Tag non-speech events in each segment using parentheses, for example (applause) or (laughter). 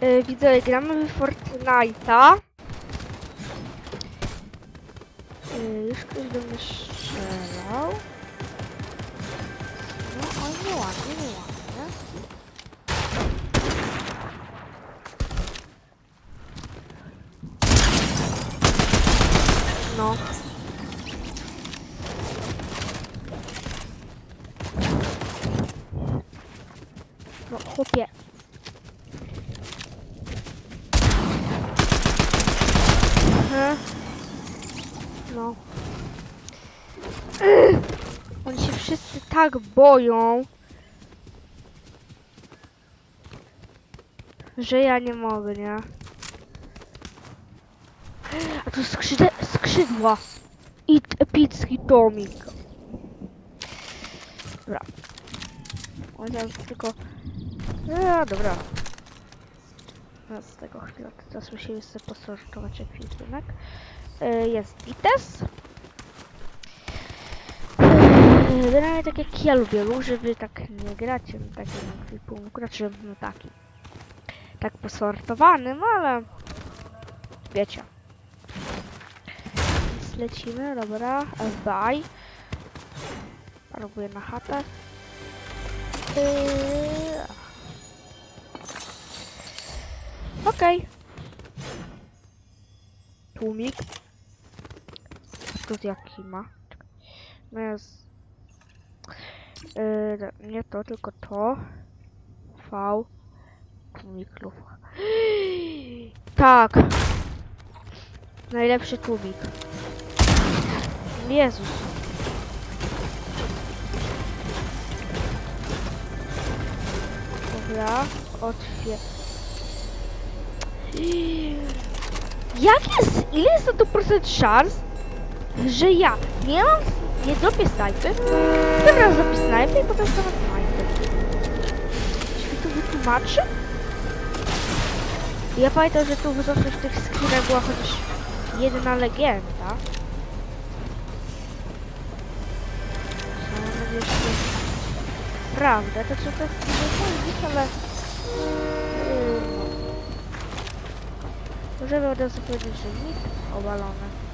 Yy, widzę, gramy w Fortnite'a. Yy, już ktoś do mnie strzelał. No, oj, nie ładnie, nie ładnie. No, chłopie. Aha. No. Oni się wszyscy tak boją, że ja nie mogę, nie? A tu skrzydła, skrzydła. I t- epicki tomik. Dobra. Teraz tylko... A, dobra. Z tego chwilę. Teraz musimy sobie posortować ekwipunek. E, jest ITES. E, Generalnie tak jak ja lubię róże, wy tak nie gracie na takim ekwipunku, znaczy no taki. Tak posortowanym, ale wiecie. Więc lecimy, dobra, FBI. Próbuję na chatę. Yy... Okej. Tłumik. Tu jaki ma? No jest... Yy, nie to, tylko to. V. Tłumik lufa. (gasps) Tak. Najlepszy tłumik. Jezus. Dobra, otwier... (gasps) Jak jest, ile jest na to procent szans, że ja nie mam, nie zrobię snajpy, teraz zrobię snajpy i potem stanę snajpy. Czy mi to wytłumaczy? Ja pamiętam, że tu zawsze w tych skinach była chociaż jedna legenda. To jest prawda. To tak nie powiedzieć, ale... Yy, no. Możemy od razu powiedzieć, że nic obalone.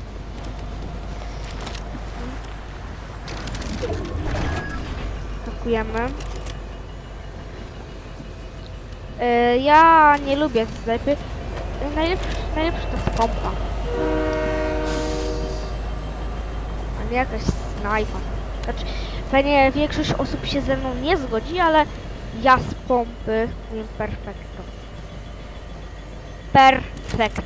E, ja nie lubię sklepy. E, Najlepszy, najlepszy to jest pompa. A nie jakaś snajpa. Znaczy, pewnie większość osób się ze mną nie zgodzi, ale ja z pompy wiem perfekto. Perfekto.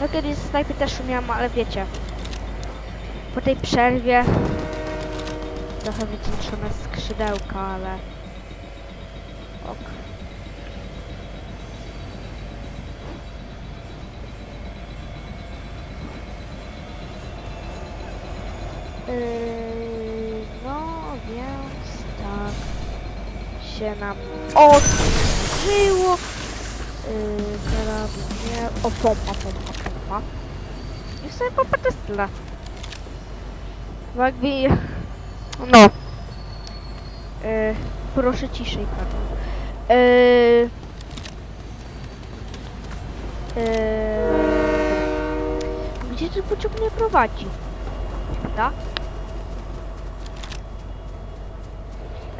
No kiedyś snajpy też umiałam, ale wiecie. Po tej przerwie trochę wycieńczone skrzydełka, ale ok. Yy, no więc tak się nam odkryło. Yy, teraz nie... O, pompa, pompa, pompa. I w sumie pompa to jest. No. Yy, proszę ciszej, panu. Yy, yy, gdzie ten pociąg mnie prowadzi? Da?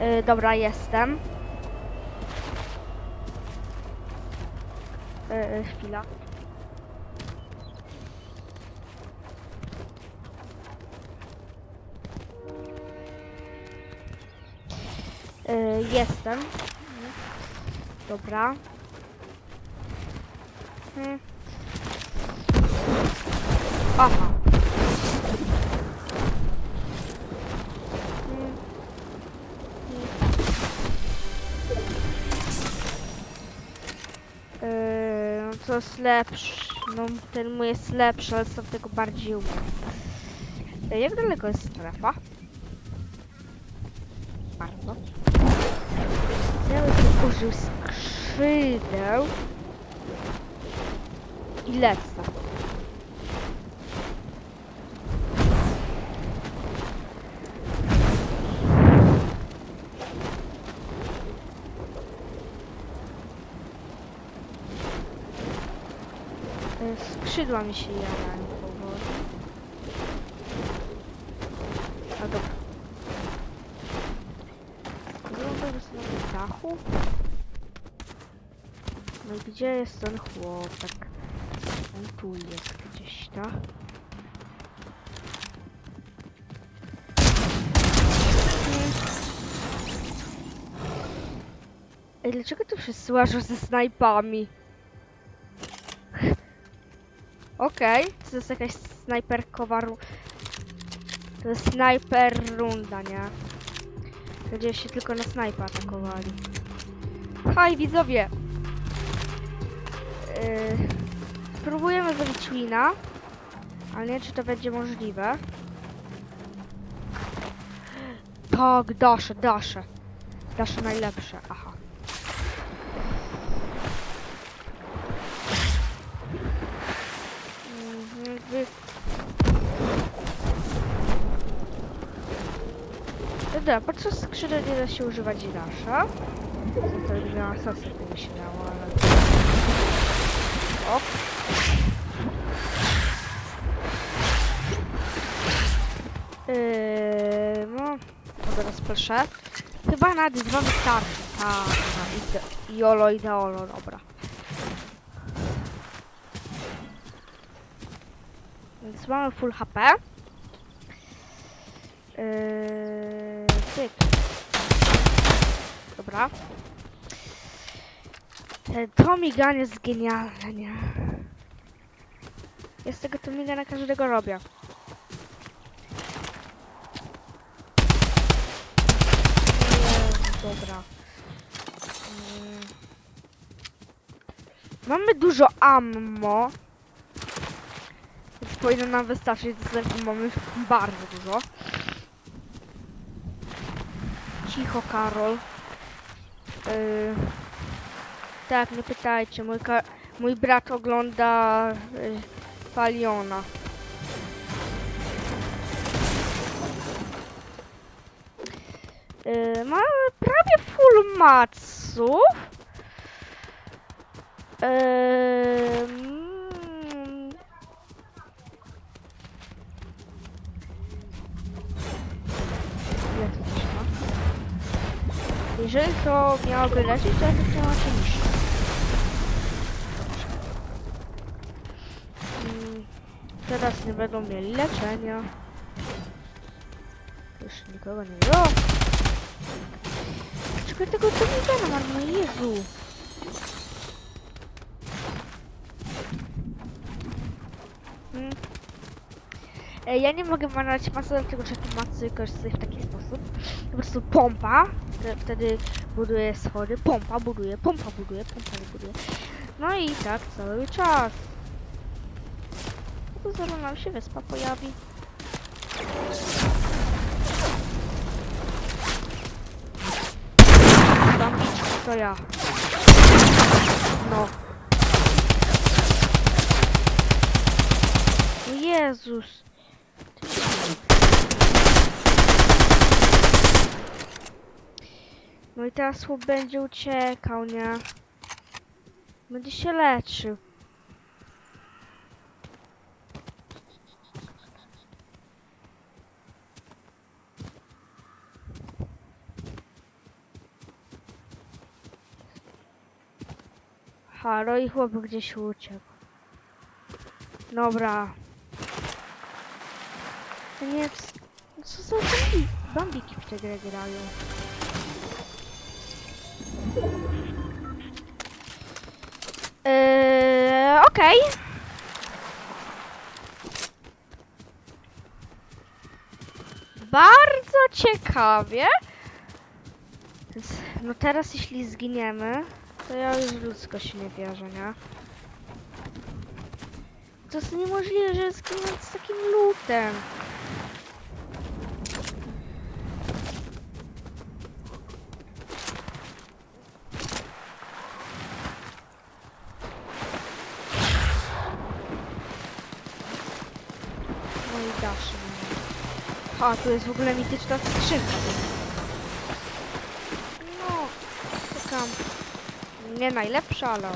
Yy, dobra, jestem. Yy, chwila. Yy, jestem. Dobra. Hmm. Aha. Hmm. Yy, no to jest lepszy. No ten mój jest lepszy, ale są tego bardziej umiem. Yy, Jak daleko jest strefa? Bardzo użył skrzydeł i lecę. E, skrzydła mi się jarają. No gdzie jest ten chłopak? On tu jest gdzieś, tak? Ej, dlaczego tu wszyscy łażą ze snajpami? Okej, to jest jakaś snajperkowa. To jest snajper runda, nie? Gdzie się tylko na snajpa atakowali. Haj, widzowie! Spróbujemy zrobić wina, ale nie czy to będzie możliwe. Tak, dasze, dasze. Dasze najlepsze, aha. Mhm, jakby... Dobra, podczas skrzydeł nie da się używać dasza. To nie miała sensu, jakby się miało, ale... O! Yy, no, teraz proszę. Chyba nawet dwa wystarczy. Tak, no, jolo, ideolo, dobra. Więc mamy full HP. Yy. Dobra. E, To miganie jest genialne, nie? Ja z tego to migania każdego robię. Jezu, Dobra. Mm. Mamy dużo ammo. Więc powinno nam wystarczyć, znaczy mamy bardzo dużo. Cicho, Karol. Yy, tak, nie pytajcie, mój, mój brat ogląda yy, Paliona. Yy, mamy prawie full maców. Yy, mm? Jeżeli to miałoby lecieć, to ja to miała się niższe. Mm, Teraz nie będą mieli leczenia. Już nikogo nie było. Czekaj, tego nie ma, no Jezu. Mm. E, Ja nie mogę malować masy, dlatego że tu masy korzystają w taki sposób. Po prostu pompa, wte- wtedy buduje schody, pompa buduje, pompa buduje, pompa buduje. No i tak cały czas. Zaraz nam się wyspa pojawi. Bambiczki to ja. No. Jezus. No i teraz chłop będzie uciekał, nie? Będzie się leczył. Halo i chłop gdzieś uciekł. Dobra. Nie. Co za bambi... bambiki w tę grę grają? Eee, okej. Bardzo ciekawie. No teraz jeśli zginiemy, to ja już ludzko się nie wierzę, nie? To jest niemożliwe, że zginąć z takim lutem. No i dasz mnie. A, tu jest w ogóle mityczna skrzynka. No, taka nie najlepsza, ale...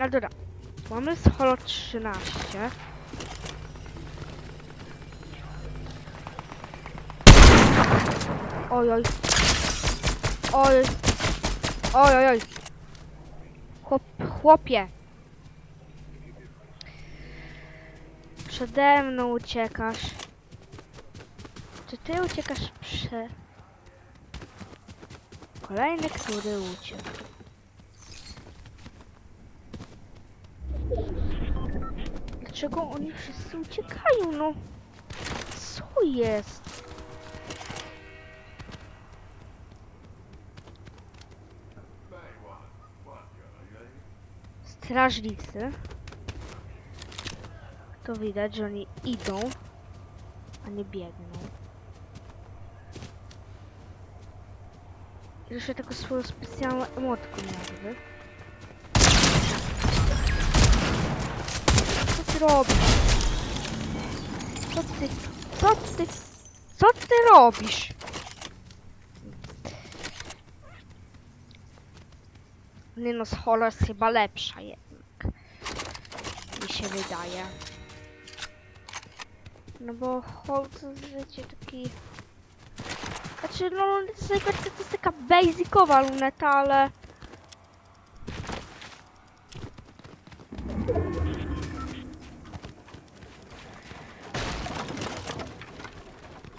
Ale dobra, mamy z Holo 13. Oj, oj. Oj, oj, oj. oj. Chłop, chłopie. Przede mną uciekasz. Czy ty uciekasz prze... Kolejny, który uciekł. Dlaczego oni wszyscy uciekają, no? Co jest? Strażnicy. To widać, że oni idą, a nie biegną. I Jeszcze taką swoją specjalną emotkę jakby. Co ty robisz? Co ty, co ty, co ty robisz? Nie no, z chyba lepsza jednak. Mi się wydaje. No bo jest wiecie, taki... Znaczy no, taka, to jest taka basicowa luneta, ale...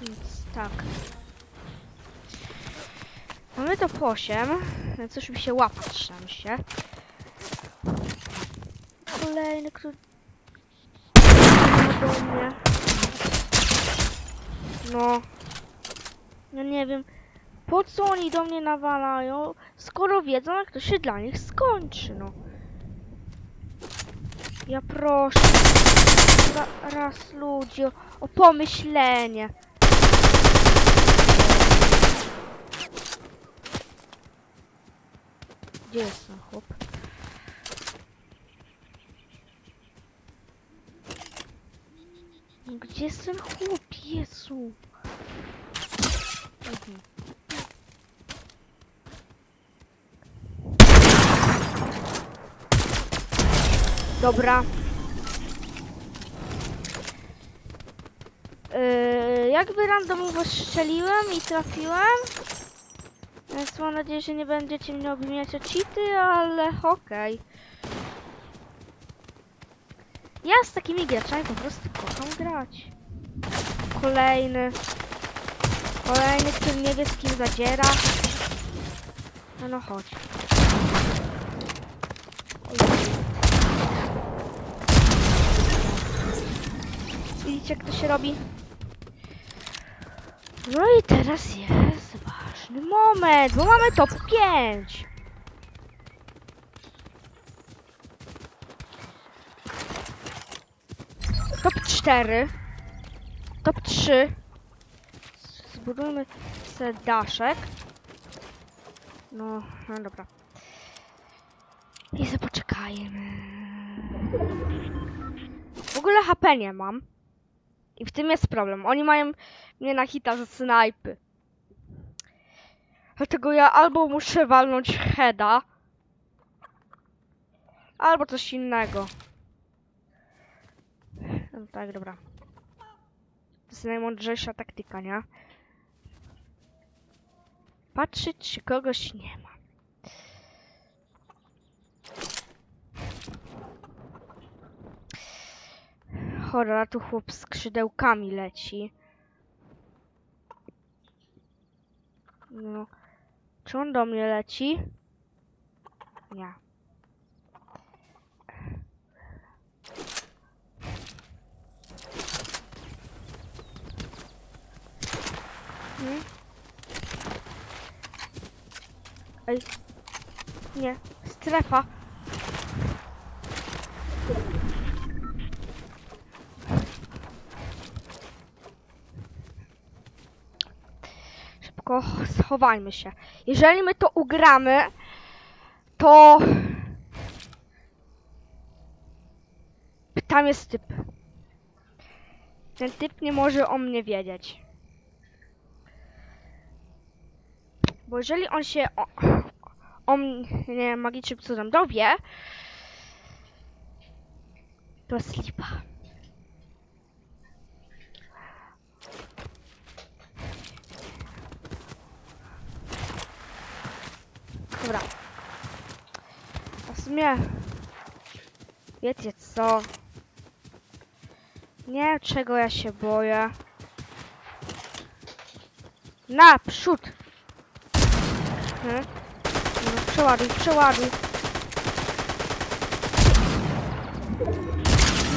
Więc tak. Mamy to po 8, więc już mi się łapać nam się. Kolejny, który... do mnie. No. No nie wiem, po co oni do mnie nawalają, skoro wiedzą, jak to się dla nich skończy, no. Ja proszę. Ra, raz ludzie, o pomyślenie. Gdzie jest ten chłop? Gdzie jest ten chłop? Jezu. Mhm. Dobra. Yy, jakby randomowo strzeliłem i trafiłem. Więc mam nadzieję, że nie będziecie mnie obwiniać o cheaty, ale okej. Ja z takimi graczami po prostu kocham grać. Kolejny. Kolejny, który nie wie z kim zadziera. No no chodź. Widzicie jak to się robi? No i teraz jest ważny moment, bo mamy top 5. Top 4. Top 3. Zbudujmy sobie daszek. No, no dobra. I sobie. W ogóle HP nie mam. I w tym jest problem. Oni mają mnie na hita ze snajpy. Dlatego ja albo muszę walnąć heada, albo coś innego. No tak, dobra. To jest najmądrzejsza taktyka, nie? Patrzeć, czy kogoś nie ma. Chora, tu chłop z skrzydełkami leci. No. Czy on do mnie leci? Nie. Nie. Ej. Nie. Strefa. Szybko schowajmy się. Jeżeli my to ugramy, to... Tam jest typ. Ten typ nie może o mnie wiedzieć. Bo jeżeli on się o, o mnie magicznym cudem dowie, To jest lipa. Dobra. A w sumie... Wiecie co? Nie czego ja się boję. Naprzód! Hmm? No, przeładuj, przeładuj.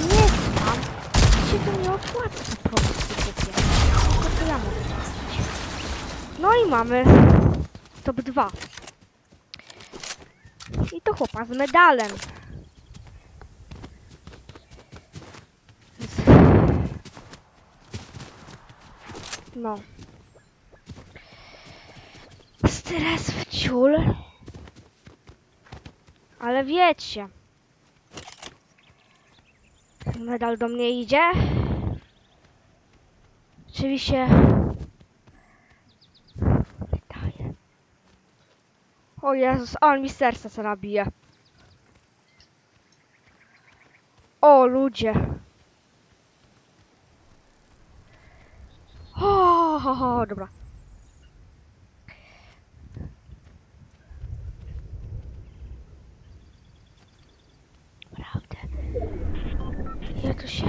Nie mam. Się to nie opłaca po prostu kupię. Tylko to ja mogę dostać. No i mamy top 2. I to chłopa z medalem. Więc- No. Stres w ciul. Ale wiecie. Medal do mnie idzie. Oczywiście. Wydaje. O Jezus, on mi serce co nabije. O ludzie. O, ho, ho, dobra. Naprawdę. Ja tu się...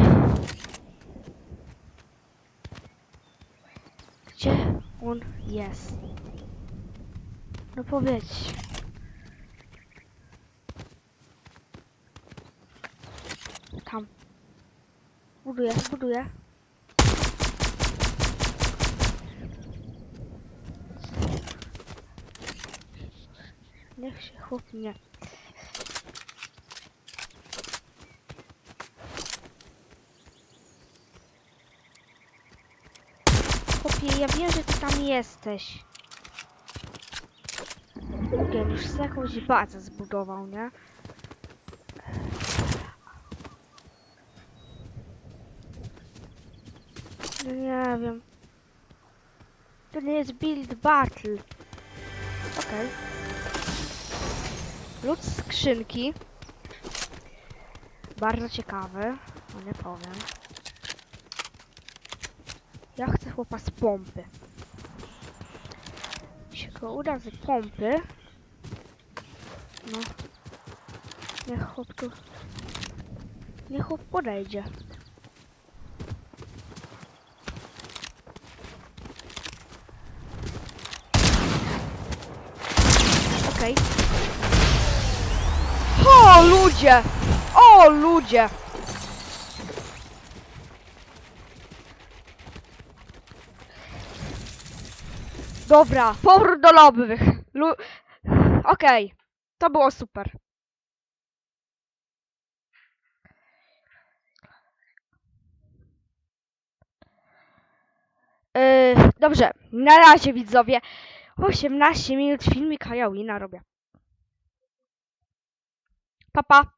Gdzie on jest? No powiedz. Tam. Buduję, buduję. Niech się chłop nie. Ja wiem, że ty tam jesteś. Wiem, już sobie jakąś bazę zbudował, nie? No nie wiem. To nie jest build battle. Okej. Lód z skrzynki. Bardzo ciekawy, no nie powiem. Ja chcę chłopa z pompy. Jeśli go uda z pompy. No. Niech chłop tu. Niech chłop podejdzie. Okej. O ludzie! O ludzie! Dobra, powrót do lobby. Lu Okej, to było super. Yy, dobrze, na razie widzowie. 18 minut filmik Halloween robię. Pa, pa.